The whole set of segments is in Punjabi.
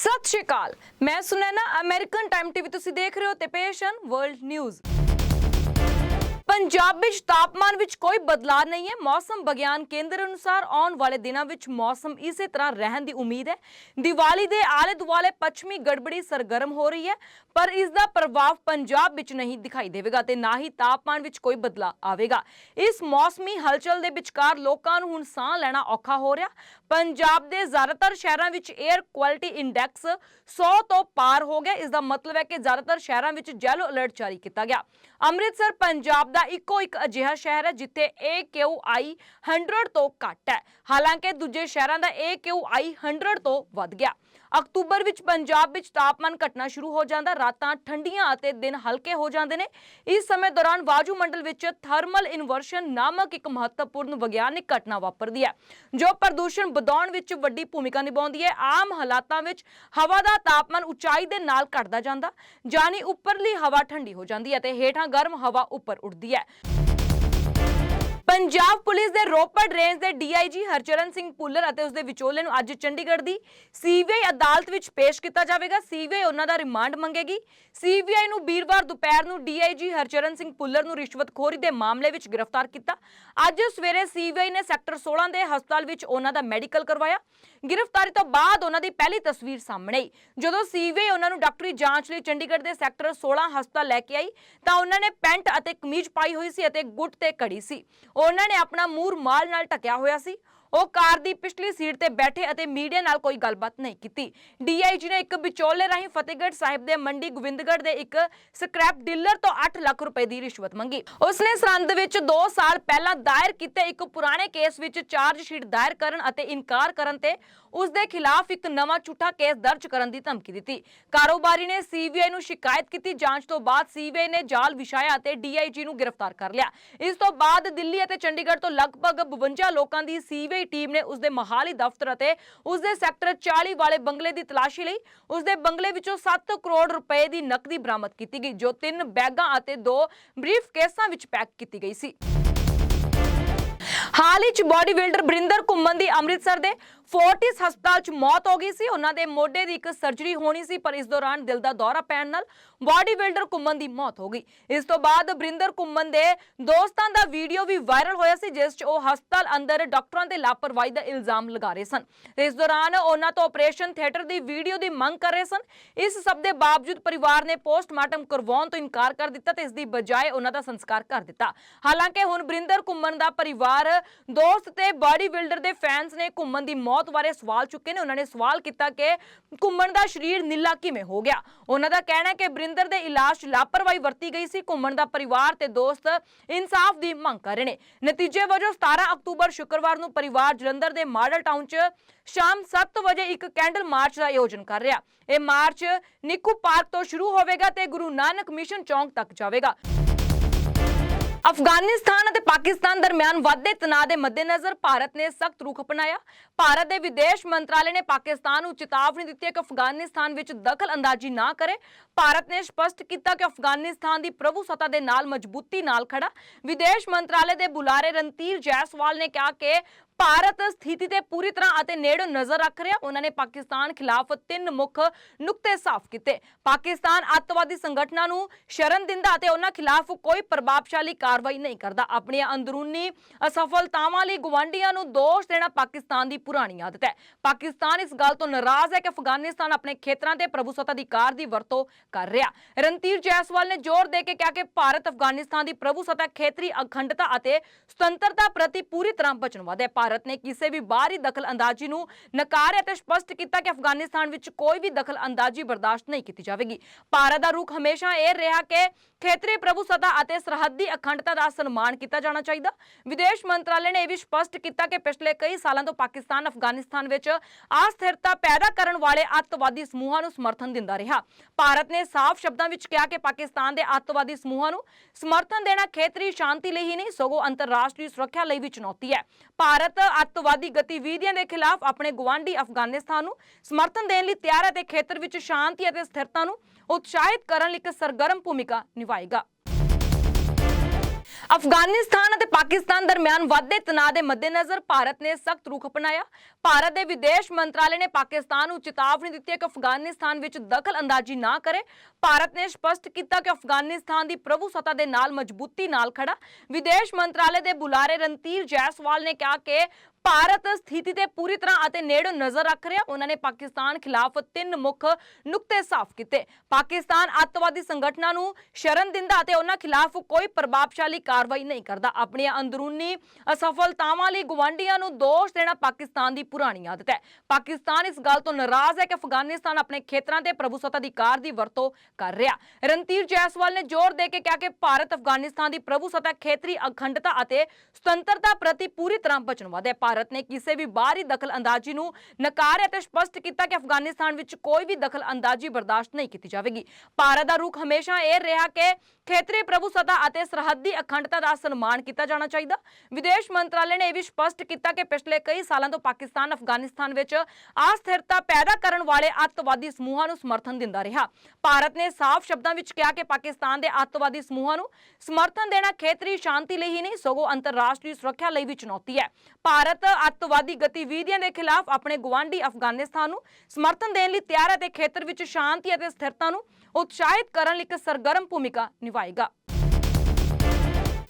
ਸਤਿ ਸ਼੍ਰੀ ਅਕਾਲ। ਮੈਂ ਸੁਨੈਨਾ ਅਮਰੀਕਨ ਟਾਈਮ ਟੀਵੀ ਤੁਸੀਂ ਦੇਖ ਰਹੇ ਹੋ ਤੇ ਪੇਸ਼ਨ ਵਰਲਡ ਨਿਊਜ਼ ਪੰਜਾਬ ਵਿੱਚ ਤਾਪਮਾਨ ਵਿੱਚ ਕੋਈ ਬਦਲਾਅ ਨਹੀਂ ਹੈ। ਮੌਸਮ ਵਿਗਿਆਨ ਕੇਂਦਰ ਅਨੁਸਾਰ ਆਉਣ ਵਾਲੇ ਦਿਨਾਂ ਵਿੱਚ ਮੌਸਮ ਇਸੇ ਤਰ੍ਹਾਂ ਰਹਿਣ ਦੀ ਉਮੀਦ ਹੈ। ਦੀਵਾਲੀ ਦੇ ਆਲੇ ਦੁਆਲੇ ਪੱਛਮੀ ਗੜਬੜੀ ਸਰਗਰਮ ਹੋ ਰਹੀ ਹੈ, ਪਰ ਇਸ ਦਾ ਪ੍ਰਭਾਵ ਪੰਜਾਬ ਵਿੱਚ ਨਹੀਂ ਦਿਖਾਈ ਦੇਵੇਗਾ ਤੇ ਨਾ ਹੀ ਤਾਪਮਾਨ ਵਿੱਚ ਕੋਈ ਬਦਲਾਅ ਆਵੇਗਾ। ਇਸ ਮੌਸਮੀ ਹਲਚਲ ਦੇ ਵਿਚਕਾਰ ਲੋਕਾਂ ਨੂੰ ਹੁਣ ਸਾਹ ਲੈਣਾ ਔਖਾ ਹੋ ਰਿਹਾ। ਪੰਜਾਬ ਦੇ ਜ਼ਿਆਦਾਤਰ ਸ਼ਹਿਰਾਂ ਵਿੱਚ 에ਅਰ ਕੁਆਲਿਟੀ ਇੰਡੈਕਸ 100 ਤੋਂ ਪਾਰ ਹੋ ਗਿਆ। ਇਸ ਦਾ ਮਤਲਬ ਹੈ ਕਿ ਜ਼ਿਆਦਾਤਰ ਸ਼ਹਿਰਾਂ ਵਿੱਚ ਯੈਲੋ ਅਲਰਟ ਜਾਰੀ ਕੀਤਾ ਗਿਆ। ਅੰਮ੍ਰਿਤਸਰ, ਪੰਜਾਬ ਦਾ ਇੱਕੋ ਇੱਕ ਅਜਿਹਾ ਸ਼ਹਿਰ ਹੈ ਜਿੱਥੇ AQI 100 ਤੋਂ ਘੱਟ ਹੈ। ਹਾਲਾਂਕਿ ਦੂਜੇ ਸ਼ਹਿਰਾਂ ਦਾ AQI 100 ਤੋਂ ਵੱਧ ਗਿਆ। ਅਕਤੂਬਰ ਵਿੱਚ ਪੰਜਾਬ ਵਿੱਚ ਤਾਪਮਾਨ ਘਟਣਾ ਸ਼ੁਰੂ ਹੋ ਜਾਂਦਾ, ਰਾਤਾਂ ਠੰਡੀਆਂ ਅਤੇ ਦਿਨ ਹਲਕੇ ਹੋ ਜਾਂਦੇ ਨੇ। ਇਸ ਸਮੇਂ ਦੌਰਾਨ ਵਾਯੂ ਮੰਡਲ ਵਿੱਚ ਥਰਮਲ ਇਨਵਰਸ਼ਨ ਨਾਮਕ ਇੱਕ ਮਹੱਤਵਪੂਰਨ ਵਿਗਿਆਨਿਕ ਘਟਨਾ ਵਾਪਰਦੀ ਹੈ, ਜੋ ਪ੍ਰਦੂਸ਼ਣ ਵਧਾਉਣ ਵਿੱਚ ਵੱਡੀ ਭੂਮਿਕਾ ਨਿਭਾਉਂਦੀ ਹੈ। ਆਮ ਹਾਲਾਤਾਂ ਵਿੱਚ ਹਵਾ ਦਾ ਤਾਪਮਾਨ ਉਚਾਈ ਦੇ ਨਾਲ ਘਟਦਾ ਜਾਂਦਾ ਜਾਨੀ ਉੱਪਰਲੀ ਹਵਾ ਠੰਡੀ ਹੋ ਜਾਂਦੀ ਹੈ ਤੇ ਹੇਠਾਂ ਗਰਮ ਹਵਾ ਉੱਪਰ ਉੱਠਦੀ ਹੈ। ਪੰਜਾਬ ਪੁਲਿਸ ਦੇ ਰੋਪੜ ਰੇਂਜ ਦੇ ਡੀਆਈਜੀ ਹਰਚਰਨ ਸਿੰਘ ਪੁੱਲਰ ਅਤੇ ਉਸ ਦੇ ਵਿਚੋਲੇ ਨੂੰ ਅੱਜ ਚੰਡੀਗੜ੍ਹ ਦੀ ਸੀਬੀਆਈ ਅਦਾਲਤ ਵਿੱਚ ਪੇਸ਼ ਕੀਤਾ ਜਾਵੇਗਾ। ਸੀਬੀਆਈ ਉਹਨਾਂ ਦਾ ਰਿਮਾਂਡ ਮੰਗੇਗੀ। ਸੀਬੀਆਈ ਨੂੰ ਵੀਰਵਾਰ ਦੁਪਹਿਰ ਨੂੰ ਡੀਆਈਜੀ ਹਰਚਰਨ ਸਿੰਘ ਪੁੱਲਰ ਨੂੰ ਰਿਸ਼ਵਤਖੋਰੀ ਦੇ ਮਾਮਲੇ ਵਿੱਚ ਗ੍ਰਿਫਤਾਰ ਕੀਤਾ। ਅੱਜ ਸਵੇਰੇ ਸੀਬੀਆਈ ਨੇ ਸੈਕਟਰ 16 ਦੇ ਹਸਪਤਾਲ ਵਿੱਚ ਉਹਨਾਂ ਦਾ ਮੈਡੀਕਲ ਕਰਵਾਇਆ। ਗ੍ਰਿਫਤਾਰੀ ਤੋਂ ਬਾਅਦ ਉਹਨਾਂ ਦੀ ਪਹਿਲੀ ਤਸਵੀਰ ਸਾਹਮਣੇ ਆਈ। ਜਦੋਂ ਸੀਬੀਆਈ ਉਹਨਾਂ ਨੂੰ ਡਾਕਟਰੀ ਜਾਂਚ ਲਈ ਚੰਡੀਗੜ੍ਹ ਦੇ ਸੈਕਟਰ 16 ਹਸਪਤਾਲ ਲੈ ਕੇ ਆਈ, ਤਾਂ ਉਹਨਾਂ ਨੇ ਪੈਂਟ ਅਤੇ ਕਮੀਜ਼ ਪਾਈ ਹੋਈ ਸੀ ਅਤੇ ਗੁੱਟ ਤੇ ਘੜੀ ਸੀ। ਉਹਨਾਂ ਨੇ ਆਪਣਾ ਮੂੰਹ ਰੁਮਾਲ ਨਾਲ ਢਕਿਆ ਹੋਇਆ ਸੀ। ਉਹ ਕਾਰ ਦੀ ਪਿਛਲੀ ਸੀਟ ਤੇ ਬੈਠੇ ਅਤੇ ਮੀਡੀਆ ਨਾਲ ਕੋਈ ਗੱਲਬਾਤ ਨਹੀਂ ਕੀਤੀ। ਡੀਆਈਜੀ ਨੇ ਇੱਕ ਵਿਚੋਲੇ ਰਾਹੀਂ ਫਤਿਹਗੜ੍ਹ ਸਾਹਿਬ ਦੇ ਮੰਡੀ ਗੋਬਿੰਦਗੜ੍ਹ ਦੇ ਇੱਕ ਸਕ੍ਰੈਪ ਡੀਲਰ ਤੋਂ 8 ਲੱਖ ਰੁਪਏ ਦੀ ਰਿਸ਼ਵਤ ਮੰਗੀ। ਉਸਨੇ ਸਰੰਦ ਵਿੱਚ 2 ਸਾਲ ਪਹਿਲਾਂ ਦਾਇਰ ਕੀਤੇ ਇੱਕ ਪੁਰਾਣੇ ਕੇਸ ਵਿੱਚ ਚਾਰਜ ਸ਼ੀਟ ਦਾਇਰ ਕਰਨ ਅਤੇ ਇਨਕਾਰ ਕਰਨ ਤੇ ਉਸ ਦੇ ਖਿਲਾਫ ਇੱਕ ਨਵਾਂ ਝੂਠਾ ਕੇਸ ਦਰਜ ਕਰਨ ਦੀ ਧਮਕੀ ਦਿੱਤੀ। ਕਾਰੋਬਾਰੀ ਨੇ ਸੀਬੀਆਈ ਨੂੰ ਸ਼ਿਕਾਇਤ ਕੀਤੀ। ਜਾਂਚ ਤੋਂ ਬਾਅਦ ਸੀਬੀਆਈ ਨੇ ਜਾਲ ਵਿਛਾਇਆ ਅਤੇ ਡੀਆਈਜੀ ਨੂੰ ਗ੍ਰਿਫਤਾਰ ਕਰ ਲਿਆ। ਇਸ ਤੋਂ ਬਾਅਦ ਦਿੱਲੀ ਅਤੇ ਚੰਡੀਗੜ੍ਹ ਤੋਂ ਲਗਭਗ 52 ਲੋਕਾਂ ਦੀ ਸੀਬੀਆਈ ਟੀਮ ਨੇ ਉਸ ਦੇ ਮਹਾਲੀ ਦਫ਼ਤਰ ਅਤੇ ਉਸ ਦੇ ਸੈਕਟਰ 40 ਵਾਲੇ ਬੰਗਲੇ ਦੀ ਤਲਾਸ਼ੀ ਲਈ ਉਸ ਦੇ ਬੰਗਲੇ ਵਿੱਚੋਂ 7 ਕਰੋੜ ਰੁਪਏ ਦੀ ਨਕਦੀ ਬਰਾਮਦ ਕੀਤੀ ਗਈ, ਜੋ ਤਿੰਨ ਬੈਗਾਂ ਅਤੇ ਦੋ ਬਰੀਫ ਕੇਸਾਂ ਵਿੱਚ ਪੈਕ ਕੀਤੀ ਗਈ ਸੀ। ਹਾਲ ਹੀ ਚ ਬਾਡੀ ਬਿਲਡਰ ਬਰਿੰਦਰ ਘੁੰਮਣ ਦੀ ਅੰਮ੍ਰਿਤਸਰ ਦੇ ਫੋਰਟਿਸ ਹਸਪਤਾਲ ਚ ਮੌਤ ਹੋ ਗਈ ਸੀ। ਉਹਨਾਂ ਦੇ ਮੋਢੇ ਦੀ ਇੱਕ ਸਰਜਰੀ ਹੋਣੀ ਸੀ, ਪਰ ਇਸ ਦੌਰਾਨ ਦਿਲ ਦਾ ਦੌਰਾ ਪੈਣ ਨਾਲ ਬਾਡੀ ਬਿਲਡਰ ਘੁੰਮਣ ਦੀ ਮੌਤ ਹੋ ਗਈ। ਇਸ ਤੋਂ ਬਾਅਦ ਬਰਿੰਦਰ ਘੁੰਮਣ ਦੇ ਦੋਸਤਾਂ ਦਾ ਵੀਡੀਓ ਵੀ ਵਾਇਰਲ ਹੋਇਆ ਸੀ, ਜਿਸ 'ਚ ਉਹ ਹਸਪਤਾਲ ਅੰਦਰ ਡਾਕਟਰਾਂ ਤੇ ਲਾਪਰਵਾਹੀ ਦਾ ਇਲਜ਼ਾਮ ਲਗਾ ਰਹੇ ਸਨ। ਇਸ ਦੌਰਾਨ ਉਹਨਾਂ ਤੋਂ ਆਪਰੇਸ਼ਨ ਥੀਏਟਰ ਦੀ ਵੀਡੀਓ ਦੀ ਮੰਗ ਕਰ ਰਹੇ ਸਨ। ਇਸ ਸਭ ਦੇ ਬਾਵਜੂਦ ਪਰਿਵਾਰ ਨੇ ਪੋਸਟਮਾਰਟਮ ਕਰਵਾਉਣ ਤੋਂ ਇਨਕਾਰ ਕਰ ਦਿੱਤਾ ਤੇ ਇਸ ਦੀ ਬਜਾਏ ਉਹਨਾਂ ਦਾ ਸੰਸਕਾਰ ਕਰ ਦਿੱਤਾ। ਹਾਲਾਂਕਿ ਹੁਣ ਬਰਿੰਦਰ ਘੁੰਮਣ ਦਾ ਪਰਿਵਾਰ ਦੋਸਤ ਤੇ ਬਾਡੀ ਬਿਲਡਰ ਦੇ ਫੈਨਸ ਨੇ ਘੁੰਮਣ ਦੀ ਮੌਤ ਬਾਰੇ ਸਵਾਲ ਚੁੱਕੇ ਨੇ। ਉਹਨਾਂ ਨੇ ਸਵਾਲ ਕੀਤਾ ਕਿ ਘੁੰਮਣ ਦਾ ਸਰੀਰ ਨੀਲਾ ਕਿਵੇਂ ਹੋ ਗਿਆ? ਉਹਨਾਂ ਦਾ ਕਹਿਣਾ ਹੈ ਕਿ ਬਰਿੰਦਰ ਦੇ ਇਲਾਜ ਲਾਪਰਵਾਹੀ ਵਰਤੀ ਗਈ ਸੀ। ਘੁੰਮਣ ਦਾ ਪਰਿਵਾਰ ਤੇ ਦੋਸਤ ਇਨਸਾਫ ਦੀ ਮੰਗ ਕਰ ਰਹੇ ਨੇ। ਨਤੀਜੇ ਵਜੋਂ 17 ਅਕਤੂਬਰ ਸ਼ੁੱਕਰਵਾਰ ਨੂੰ ਪਰਿਵਾਰ ਜਲੰਧਰ ਦੇ ਮਾਡਲ ਟਾਊਨ 'ਚ ਸ਼ਾਮ 7 ਵਜੇ ਇੱਕ ਕੈਂਡਲ ਮਾਰਚ ਦਾ ਆਯੋਜਨ ਕਰ ਰਿਹਾ। ਇਹ ਮਾਰਚ ਨਿੱਕੂ ਪਾਰਕ ਤੋਂ ਸ਼ੁਰੂ ਹੋਵੇਗਾ ਤੇ ਗੁਰੂ ਨਾਨਕ ਮਿਸ਼ਨ ਚੌਂਕ ਤੱਕ ਜਾਵੇਗਾ। ਅਫਗਾਨਿਸਤਾਨ ਅਤੇ ਪਾਕਿਸਤਾਨ ਦਰਮਿਆਨ ਵਾਧੇ ਤਣਾਅ ਦੇ ਮੱਦੇਨਜ਼ਰ ਭਾਰਤ ਨੇ ਸਖਤ ਰੁਖ ਅਪਣਾਇਆ। ਭਾਰਤ ਦੇ ਵਿਦੇਸ਼ ਮੰਤਰਾਲੇ ਨੇ ਪਾਕਿਸਤਾਨ ਨੂੰ ਚੇਤਾਵਨੀ ਦਿੱਤੀ ਹੈ ਕਿ ਅਫਗਾਨਿਸਤਾਨ ਵਿੱਚ ਦਖਲ ਅੰਦਾਜ਼ੀ ਨਾ ਕਰੇ। ਭਾਰਤ ਨੇ ਸਪਸ਼ਟ ਕੀਤਾ ਕਿ ਅਫਗਾਨਿਸਤਾਨ ਦੀ ਪ੍ਰਭੂਸੱਤਾ ਦੇ ਨਾਲ ਮਜ਼ਬੂਤੀ ਨਾਲ ਖੜਾ। ਵਿਦੇਸ਼ ਮੰਤਰਾਲੇ ਦੇ ਬੁਲਾਰੇ ਰਣਧੀਰ ਜੈਸਵਾਲ ਨੇ ਕਿਹਾ ਕਿ ਭਾਰਤ ਸਥਿਤੀ ਤੇ ਪੂਰੀ ਤਰ੍ਹਾਂ ਅਤੇ ਨੇੜੋਂ ਨਜ਼ਰ ਰੱਖ ਰਿਹਾ। ਉਹਨਾਂ ਨੇ ਪਾਕਿਸਤਾਨ ਖਿਲਾਫ ਤਿੰਨ ਮੁੱਖ ਨੁਕਤੇ ਸਾਫ਼ ਕੀਤੇ। ਪਾਕਿਸਤਾਨ ਅੱਤਵਾਦੀ ਸੰਗਠਨਾਂ ਨੂੰ ਸ਼ਰਨ ਦਿੰਦਾ ਅਤੇ ਉਹਨਾਂ ਖਿਲਾਫ ਕੋਈ ਪ੍ਰਭਾਵਸ਼ਾਲੀ ਕਾਰਵਾਈ ਨਹੀਂ ਕਰਦਾ। ਆਪਣੀਆਂ ਅੰਦਰੂਨੀ ਅਸਫਲਤਾਵਾਂ ਲਈ ਗਵਾਂਢੀਆਂ ਨੂੰ ਦੋਸ਼ ਦੇਣਾ ਪਾਕਿਸਤਾਨ ਦੀ ਪੁਰਾਣੀ ਆਦਤ ਹੈ। ਪਾਕਿਸਤਾਨ ਇਸ ਗੱਲ ਤੋਂ ਨਾਰਾਜ਼ ਹੈ ਕਿ ਅਫਗਾਨਿਸਤਾਨ ਆਪਣੇ ਖੇਤਰਾਂ ਤੇ ਪ੍ਰਭੂਸੱਤਾ ਅਧਿਕਾਰ ਦੀ ਵਰਤੋਂ ਕਰ ਰਿਹਾ। ਰਣਧੀਰ ਜੈਸਵਾਲ ਨੇ ਜ਼ੋਰ ਦੇ ਕੇ ਕਿਹਾ ਕਿ ਭਾਰਤ ਅਫਗਾਨਿਸਤਾਨ ਦੀ ਪ੍ਰਭੂਸੱਤਾ ਖੇਤਰੀ ਅਖੰਡਤਾ ਅਤੇ ਸੁਤੰਤਰਤਾ ਪ੍ਰਤੀ ਪੂਰੀ ਤਰ੍ਹਾਂ ਵਚਨਬੱਧ ਹੈ। ਭਾਰਤ ਨੇ ਕਿਸੇ ਵੀ ਬਾਹਰੀ ਦਖਲ ਅੰਦਾਜ਼ੀ ਨੂੰ ਨਕਾਰਿਆ ਤੇ ਸਪਸ਼ਟ ਕੀਤਾ ਕਿ ਅਫਗਾਨਿਸਤਾਨ ਵਿੱਚ ਕੋਈ ਵੀ ਦਖਲ ਬਰਦਾਸ਼ਤ ਨਹੀਂ ਕੀਤੀ ਜਾਵੇਗੀ। ਭਾਰਤ ਦਾ ਰੁਖ ਹਮੇਸ਼ਾ ਇਹ ਰਿਹਾ ਕਿ ਖੇਤਰੀ ਪ੍ਰਭੂਸੱਤਾ ਅਤੇ ਸਰਹੱਦੀ ਅਖੰਡਤਾ ਦਾ ਸਨਮਾਨ ਕੀਤਾ ਜਾਣਾ ਚਾਹੀਦਾ। ਵਿਦੇਸ਼ ਮੰਤਰਾਲੇ ਨੇ ਇਹ ਵੀ ਸਪਸ਼ਟ ਕੀਤਾ ਕਿ ਪਿਛਲੇ ਕਈ ਸਾਲਾਂ ਤੋਂ ਪਾਕਿਸਤਾਨ ਅਫਗਾਨਿਸਤਾਨ ਵਿੱਚ ਅਸਥਿਰਤਾ ਪੈਦਾ ਕਰਨ ਵਾਲੇ ਅੱਤਵਾਦੀ ਸਮੂਹਾਂ ਨੂੰ ਸਮਰਥਨ ਦਿੰਦਾ ਰਿਹਾ। ਭਾਰਤ ਨੇ ਸਾਫ਼ ਸ਼ਬਦਾਂ ਵਿੱਚ ਕਿਹਾ ਕਿ ਪਾਕਿਸਤਾਨ ਦੇ ਅੱਤਵਾਦੀ ਸਮੂਹਾਂ ਨੂੰ ਸਮਰਥਨ ਦੇਣਾ ਖੇਤਰੀ ਸ਼ਾਂਤੀ ਲਈ ਹੀ ਨਹੀਂ, ਸਗੋਂ ਅੰਤਰਰਾਸ਼ਟਰੀ ਸੁਰੱਖਿਆ ਲਈ ਵੀ ਚੁਣੌਤੀ ਹੈ। ਭਾਰਤ ਅੱਤਵਾਦੀ ਗਤੀਵਿਧੀਆਂ ਦੇ ਖਿਲਾਫ ਆਪਣੇ ਗਵਾਂਢੀ ਅਫਗਾਨਿਸਤਾਨ ਨੂੰ ਸਮਰਥਨ ਦੇਣ ਲਈ ਤਿਆਰ ਹੈ ਤੇ ਖੇਤਰ ਵਿੱਚ ਸ਼ਾਂਤੀ ਅਤੇ ਸਥਿਰਤਾ ਨੂੰ ਉਤਸ਼ਾਹਿਤ ਕਰਨ ਲਈ ਇੱਕ ਸਰਗਰਮ ਭੂਮਿਕਾ ਨਿਭਾਏਗਾ। ਅਫਗਾਨਿਸਤਾਨ ਅਤੇ ਪਾਕਿਸਤਾਨ ਦਰਮਿਆਨ ਵਧਦੇ ਤਣਾਅ ਦੇ ਮੱਦੇਨਜ਼ਰ ਭਾਰਤ ਨੇ ਸਖਤ ਰੁਖ ਅਪਣਾਇਆ। ਭਾਰਤ ਦੇ ਵਿਦੇਸ਼ ਮੰਤਰਾਲੇ ਨੇ ਪਾਕਿਸਤਾਨ ਨੂੰ ਚੇਤਾਵਨੀ ਦਿੱਤੀ ਹੈ ਕਿ ਅਫਗਾਨਿਸਤਾਨ ਵਿੱਚ ਦਖਲ ਅੰਦਾਜ਼ੀ ਨਾ ਕਰੇ। ਭਾਰਤ ਨੇ ਸਪਸ਼ਟ ਕੀਤਾ ਕਿ ਅਫਗਾਨਿਸਤਾਨ ਦੀ ਪ੍ਰਭੂਸੱਤਾ ਦੇ ਨਾਲ ਮਜ਼ਬੂਤੀ ਨਾਲ ਖੜਾ। ਵਿਦੇਸ਼ ਮੰਤਰਾਲੇ ਦੇ ਬੁਲਾਰੇ ਰਣਧੀਰ ਜੈਸਵਾਲ ਨੇ ਕਿਹਾ ਕਿ ਭਾਰਤ ਸਥਿਤੀ ਤੇ ਪੂਰੀ ਤਰ੍ਹਾਂ ਅਤੇ ਨੇੜੋਂ ਨਜ਼ਰ ਰੱਖ ਰਿਹਾ। ਉਹਨਾਂ ਨੇ ਪਾਕਿਸਤਾਨ ਖਿਲਾਫ ਤਿੰਨ ਮੁੱਖ ਨੁਕਤੇ ਸਾਫ਼ ਕੀਤੇ। ਪਾਕਿਸਤਾਨ ਅੱਤਵਾਦੀ ਸੰਗਠਨਾਂ ਨੂੰ ਸ਼ਰਨ ਦਿੰਦਾ ਅਤੇ ਉਹਨਾਂ ਖਿਲਾਫ ਕੋਈ ਪ੍ਰਭਾਵਸ਼ਾਲੀ ਕਾਰਵਾਈ ਨਹੀਂ ਕਰਦਾ। ਆਪਣੀਆਂ ਅੰਦਰੂਨੀ ਅਸਫਲਤਾਵਾਂ ਲਈ ਗਵਾਂਢੀਆਂ ਨੂੰ ਦੋਸ਼ ਦੇਣਾ ਪਾਕਿਸਤਾਨ ਦੀ ਪੁਰਾਣੀ ਆਦਤ ਹੈ। ਪਾਕਿਸਤਾਨ ਇਸ ਗੱਲ ਤੋਂ ਨਾਰਾਜ਼ ਹੈ ਕਿ ਅਫਗਾਨਿਸਤਾਨ ਆਪਣੇ ਖੇਤਰਾਂ ਤੇ ਪ੍ਰਭੂਸੱਤਾ ਅਧਿਕਾਰ ਦੀ ਵਰਤੋਂ ਕਰ ਰਿਹਾ। ਰਣਧੀਰ ਜੈਸਵਾਲ ਨੇ ਜ਼ੋਰ ਦੇ ਕੇ ਕਿਹਾ ਕਿ ਭਾਰਤ ਅਫਗਾਨਿਸਤਾਨ ਦੀ ਪ੍ਰਭੂਸੱਤਾ ਖੇਤਰੀ ਅਖੰਡਤਾ ਅਤੇ ਸੁਤੰਤਰਤਾ ਪ੍ਰਤੀ ਪੂਰੀ ਤਰ੍ਹਾਂ ਵਚਨਬੱਧ ਹੈ। ਭਾਰਤ ਨੇ ਕਿਸੇ ਵੀ ਬਾਹਰੀ ਦਖਲ ਅੰਦਾਜ਼ੀ ਨੂੰ ਨਕਾਰਿਆ ਤੇ ਸਪਸ਼ਟ ਕੀਤਾ ਕਿ ਅਫਗਾਨਿਸਤਾਨ ਵਿੱਚ ਕੋਈ ਵੀ ਦਖਲ ਬਰਦਾਸ਼ਤ ਨਹੀਂ ਕੀਤੀ ਜਾਵੇਗੀ। ਭਾਰਤ ਦਾ ਰੁਖ ਹਮੇਸ਼ਾ ਇਹ ਰਿਹਾ ਕਿ ਖੇਤਰੀ ਪ੍ਰਭੂਸੱਤਾ ਅਤੇ ਸਰਹੱਦੀ ਅਖੰਡਤਾ ਦਾ ਸਨਮਾਨ ਕੀਤਾ ਜਾਣਾ ਚਾਹੀਦਾ। ਵਿਦੇਸ਼ ਮੰਤਰਾਲੇ ਨੇ ਇਹ ਵੀ ਸਪਸ਼ਟ ਕੀਤਾ ਕਿ ਪਿਛਲੇ ਕਈ ਸਾਲਾਂ ਤੋਂ ਪਾਕਿਸਤਾਨ ਅਫਗਾਨਿਸਤਾਨ ਵਿੱਚ ਅਸਥਿਰਤਾ ਪੈਦਾ ਕਰਨ ਵਾਲੇ ਅੱਤਵਾਦੀ ਸਮੂਹਾਂ ਨੂੰ ਸਮਰਥਨ ਦਿੰਦਾ ਰਿਹਾ। ਭਾਰਤ ਨੇ ਸਾਫ਼ ਸ਼ਬਦਾਂ ਵਿੱਚ ਕਿਹਾ ਕਿ ਪਾਕਿਸਤਾਨ ਦੇ ਅੱਤਵਾਦੀ ਸਮੂਹਾਂ ਨੂੰ ਸਮਰਥਨ ਦੇਣਾ ਖੇਤਰੀ ਸ਼ਾਂਤੀ ਲਈ ਹੀ ਨਹੀਂ, ਸਗੋਂ ਅੰਤਰਰਾਸ਼ਟਰੀ ਸੁਰੱਖਿਆ ਲਈ ਵੀ ਚੁਣੌਤੀ ਹੈ। ਭਾਰਤ ਅੱਤਵਾਦੀ ਗਤੀਵਿਧੀਆਂ ਦੇ ਖਿਲਾਫ ਆਪਣੇ ਗਵਾਂਢੀ ਅਫਗਾਨਿਸਤਾਨ ਨੂੰ ਸਮਰਥਨ ਦੇਣ ਲਈ ਤਿਆਰ ਹੈ ਤੇ ਖੇਤਰ ਵਿੱਚ ਸ਼ਾਂਤੀ ਅਤੇ ਸਥਿਰਤਾ ਨੂੰ ਉਤਸ਼ਾਹਿਤ ਕਰਨ ਲਈ ਇੱਕ ਸਰਗਰਮ ਭੂਮਿਕਾ ਨਿਭਾਏਗਾ।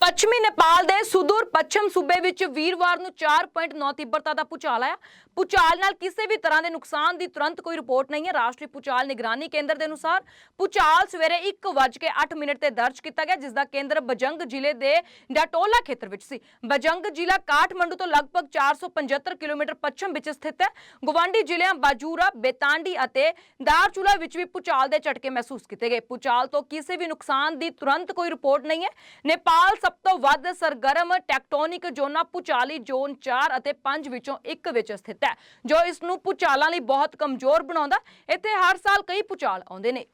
ਪੱਛਮੀ ਨੇਪਾਲ ਦੇ ਸੁਦੂਰ ਪੱਛਮ ਸੂਬੇ ਵਿੱਚ ਵੀਰਵਾਰ ਨੂੰ 4.9 ਤੀਬਰਤਾ ਦਾ ਭੂਚਾਲ ਆਇਆ। ਭੂਚਾਲ ਨਾਲ ਕਿਸੇ ਵੀ ਤਰ੍ਹਾਂ ਦੇ ਨੁਕਸਾਨ ਦੀ ਤੁਰੰਤ ਕੋਈ ਰਿਪੋਰਟ ਨਹੀਂ ਹੈ। ਰਾਸ਼ਟਰੀ ਭੂਚਾਲ ਨਿਗਰਾਨੀ ਕੇਂਦਰ ਦੇ ਅਨੁਸਾਰ ਭੂਚਾਲ ਸਵੇਰੇ 1:08 ਮਿੰਟ ਤੇ ਦਰਜ ਕੀਤਾ ਗਿਆ ਜਿਸ ਦਾ ਕੇਂਦਰ ਬਜੰਗ ਜ਼ਿਲ੍ਹੇ ਦੇ ਡਾਟੋਲਾ ਖੇਤਰ ਵਿੱਚ ਸੀ। ਬਜੰਗ ਜ਼ਿਲ੍ਹਾ ਕਾਠਮੰਡੂ ਤੋਂ ਲਗਭਗ 475 ਕਿਲੋਮੀਟਰ ਪੱਛਮ ਵਿੱਚ ਸਥਿਤ ਹੈ। ਗਵਾਂਡੀ ਜ਼ਿਲ੍ਹਿਆਂ ਬਾਜੂਰਾ, ਬੇਤਾਂਡੀ ਅਤੇ ਦਾਰਚੂਲਾ ਵਿੱਚ ਵੀ ਭੂਚਾਲ ਦੇ ਝਟਕੇ ਮਹਿਸੂਸ ਕੀਤੇ ਗਏ। ਭੂਚਾਲ ਤੋਂ ਕਿਸੇ ਵੀ ਨੁਕਸਾਨ ਦੀ ਤੁਰੰਤ ਕੋਈ ਰਿਪੋਰਟ ਨਹੀਂ ਹੈ। ਨੇਪਾਲ ਸਭ ਤੋਂ ਵੱਧ ਸਰਗਰਮ ਟੈਕਟੋਨਿਕ ਜ਼ੋਨਾਂ ਭੂਚਾਲੀ ਜ਼ੋਨ 4 ਅਤੇ 5 ਵਿੱਚੋਂ ਇੱਕ ਵਿੱਚ ਸਥਿਤ ਹੈ, ਜੋ ਇਸ ਨੂੰ ਭੂਚਾਲਾਂ ਲਈ ਬਹੁਤ ਕਮਜ਼ੋਰ ਬਣਾਉਂਦਾ ਇੱਥੇ ਹਰ ਸਾਲ ਕਈ ਭੂਚਾਲ ਆਉਂਦੇ ਨੇ।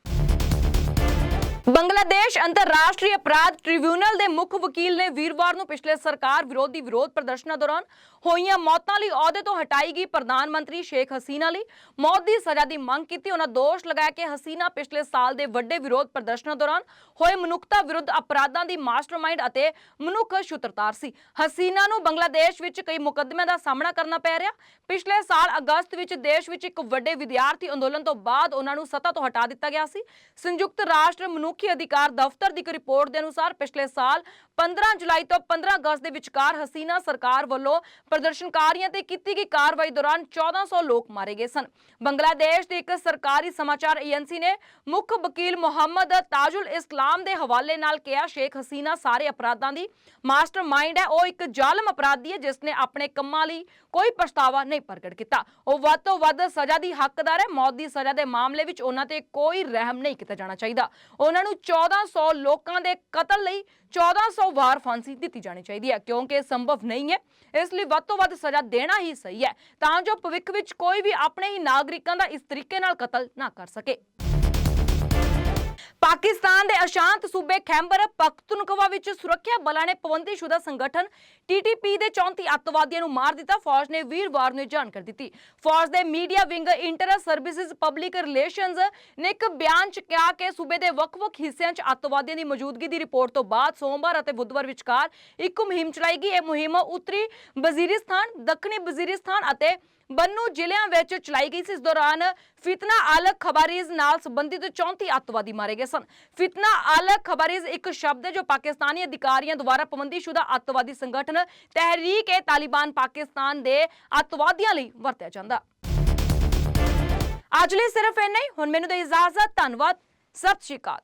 ਬੰਗਲਾਦੇਸ਼ ਅੰਤਰਰਾਸ਼ਟਰੀ ਅਪਰਾਧ ਟ੍ਰਿਬਿਊਨਲ ਦੇ ਮੁੱਖ ਵਕੀਲ ਨੇ ਵੀਰਵਾਰ ਨੂੰ ਪਿਛਲੇ ਸਰਕਾਰ ਵਿਰੋਧੀ ਵਿਰੋਧ ਪ੍ਰਦਰਸ਼ਨਾਂ ਦੌਰਾਨ ਹੋਈਆਂ ਮੌਤਾਂ ਲਈ ਅਹੁਦੇ ਤੋਂ ਹਟਾਈ ਗਈ ਪ੍ਰਧਾਨ ਮੰਤਰੀ ਸ਼ੇਖ ਹਸੀਨਾ ਲਈ। ਮੌਤ ਦੀ ਸਜ਼ਾ ਦੀ ਮੰਗ ਕੀਤੀ, ਉਹਨਾਂ ਦੋਸ਼ ਲਗਾਇਆ ਕਿ ਹਸੀਨਾ ਪਿਛਲੇ ਸਾਲ ਦੇ ਵੱਡੇ ਵਿਰੋਧ ਪ੍ਰਦਰਸ਼ਨਾਂ ਦੌਰਾਨ ਹੋਏ ਮਨੁੱਖਤਾ ਵਿਰੁੱਧ ਅਪਰਾਧਾਂ ਦੀ ਮਾਸਟਰਮਾਈਂਡ ਅਤੇ ਮਨੁੱਖ ਸ਼ੁਤਰਤਾਰ ਸੀ। ਹਸੀਨਾ ਨੂੰ ਬੰਗਲਾਦੇਸ਼ ਵਿੱਚ ਕਈ ਮੁਕੱਦਮਿਆਂ ਦਾ ਸਾਹਮਣਾ ਕਰਨਾ ਪੈ ਰਿਹਾ। ਪਿਛਲੇ ਸਾਲ ਅਗਸਤ ਵਿੱਚ ਦੇਸ਼ ਵਿੱਚ ਇੱਕ ਵੱਡੇ ਵਿਦਿਆਰਥੀ ਅੰਦੋਲਨ ਤੋਂ ਬਾਅਦ ਉਹਨਾਂ ਨੂੰ ਸੱਤਾ ਤੋਂ ਹਟਾ ਦਿੱਤਾ ਗਿਆ ਸੀ। ਸੰਯੁਕਤ ਰਾਸ਼ਟਰ ਮਨੁੱਖ ਅਧਿਕਾਰ ਦਫ਼ਤਰ ਦੀ ਇੱਕ ਰਿਪੋਰਟ ਦੇ ਅਨੁਸਾਰ ਪਿਛਲੇ ਸਾਲ 15 ਜੁਲਾਈ ਤੋਂ 15 ਅਗਸਤ ਦੇ ਵਿਚਕਾਰ ਹਸੀਨਾ ਸਰਕਾਰ ਵੱਲੋਂ ਪ੍ਰਦਰਸ਼ਨਕਾਰੀਆਂ ਤੇ ਕੀਤੀ ਗਈ ਕਾਰਵਾਈ ਦੌਰਾਨ 1400 ਲੋਕ ਮਾਰੇ ਗਏ ਸਨ। ਬੰਗਲਾਦੇਸ਼ ਦੀ ਇੱਕ ਸਰਕਾਰੀ ਸਮਾਚਾਰ ਏਜੰਸੀ ਨੇ ਮੁੱਖ ਵਕੀਲ ਮੁਹੰਮਦ ਤਾਜੁਲ ਇਸਲਾਮ ਦੇ ਹਵਾਲੇ ਨਾਲ ਕਿਹਾ, ਸ਼ੇਖ ਹਸੀਨਾ ਸਾਰੇ ਅਪਰਾਧਾਂ ਦੀ ਮਾਸਟਰਮਾਈਂਡ ਹੈ। ਉਹ ਇੱਕ ਜ਼ਾਲਮ ਅਪਰਾਧੀ ਹੈ ਜਿਸ ਨੇ ਆਪਣੇ ਕੰਮਾਂ ਲਈ ਕੋਈ ਪਛਤਾਵਾ ਨਹੀਂ ਪ੍ਰਗਟ ਕੀਤਾ। ਉਹ ਵੱਧ ਤੋਂ ਵੱਧ ਸਜ਼ਾ ਦੀ ਹੱਕਦਾਰ ਹੈ। ਮੌਤ ਦੀ ਸਜ਼ਾ ਦੇ ਮਾਮਲੇ ਵਿੱਚ ਉਹਨਾਂ ਤੇ ਕੋਈ ਰਹਿਮ ਨਹੀਂ ਕੀਤਾ ਜਾਣਾ ਚਾਹੀਦਾ। ਉਹਨਾਂ ਨੂੰ 1400 ਲੋਕਾਂ ਦੇ ਕਤਲ ਲਈ 1400 ਵਾਰ ਫਾਂਸੀ ਦਿੱਤੀ ਜਾਣੀ ਚਾਹੀਦੀ ਹੈ, ਕਿਉਂਕਿ ਇਹ ਸੰਭਵ ਨਹੀਂ ਹੈ। ਇਸ ਲਈ ਵੱਧ ਤੋਂ ਵੱਧ ਸਜ਼ਾ ਦੇਣਾ ਹੀ ਸਹੀ ਹੈ, ਤਾਂ ਜੋ ਭਵਿੱਖ ਵਿੱਚ ਕੋਈ ਵੀ ਆਪਣੇ ਹੀ ਨਾਗਰਿਕਾਂ ਦਾ ਇਸ ਤਰੀਕੇ ਨਾਲ ਕਤਲ ਨਾ ਕਰ ਸਕੇ। ਪਾਕਿਸਤਾਨ ਦੇ ਅਸ਼ਾਂਤ ਸੂਬੇ ਖੈਬਰ ਪਖਤੂਨਖਵਾ ਵਿੱਚ ਸੁਰੱਖਿਆ ਬਲਾਂ ਨੇ ਪਵੰਦੀਸ਼ੁਦਾ ਸੰਗਠਨ ਟੀਟੀਪੀ ਦੇ 34 ਅੱਤਵਾਦੀਆਂ ਨੂੰ ਮਾਰ ਦਿੱਤਾ। ਫੌਜ ਨੇ ਵੀਰਵਾਰ ਨੂੰ ਜਾਣਕਾਰੀ ਦਿੱਤੀ। ਫੌਜ ਦੇ media wing inter services, public relations ਨੇ ਇੱਕ ਬਿਆਨ ਚ ਕਿਹਾ ਕਿ ਸੂਬੇ ਦੇ ਵੱਖ-ਵੱਖ ਹਿੱਸਿਆਂ 'ਚ ਅੱਤਵਾਦੀਆਂ ਦੀ ਮੌਜੂਦਗੀ ਦੀ ਰਿਪੋਰਟ ਤੋਂ ਬਾਅਦ ਸੋਮਵਾਰ ਅਤੇ ਬੁੱਧਵਾਰ ਵਿਚਕਾਰ ਇੱਕ ਮੁਹਿੰਮ ਚਲਾਈ ਗਈ। ਇਹ ਮੁਹਿੰਮ ਉੱਤਰੀ ਵਜ਼ੀਰਿਸਤਾਨ ਦੱਖਣੀ ਵਜ਼ੀਰਿਸਤਾਨ ਅਤੇ ਬੰਨੂ ਜ਼ਿਲ੍ਹਿਆਂ ਵਿੱਚ ਚਲਾਈ ਗਈ ਸੀ। ਇਸ ਦੌਰਾਨ ਫਿਤਨਾ ਅਲ ਖਬਾਰੀਜ਼ ਨਾਲ ਸੰਬੰਧਿਤ 34 ਅੱਤਵਾਦੀ ਮਾਰੇ ਗਏ ਸਨ। ਫਿਤਨਾ ਅਲ ਖਬਾਰੀਜ਼ ਇੱਕ ਸ਼ਬਦ ਹੈ ਜੋ ਪਾਕਿਸਤਾਨੀ ਅਧਿਕਾਰੀਆਂ ਦੁਆਰਾ ਪਾਬੰਦੀਸ਼ੁਦਾ ਅੱਤਵਾਦੀ ਸੰਗਠਨ ਤਹਿਰੀਕ-ਏ ਤਾਲਿਬਾਨ ਪਾਕਿਸਤਾਨ ਦੇ ਅੱਤਵਾਦੀਆਂ ਲਈ ਵਰਤਿਆ ਜਾਂਦਾ। ਅੱਜ ਲਈ ਸਿਰਫ ਇੰਨਾ ਹੀ। ਹੁਣ ਮੈਨੂੰ ਦੇ ਇਜਾਜ਼ਤ। ਧੰਨਵਾਦ। ਸਤਿ ਸ਼੍ਰੀ ਅਕਾਲ।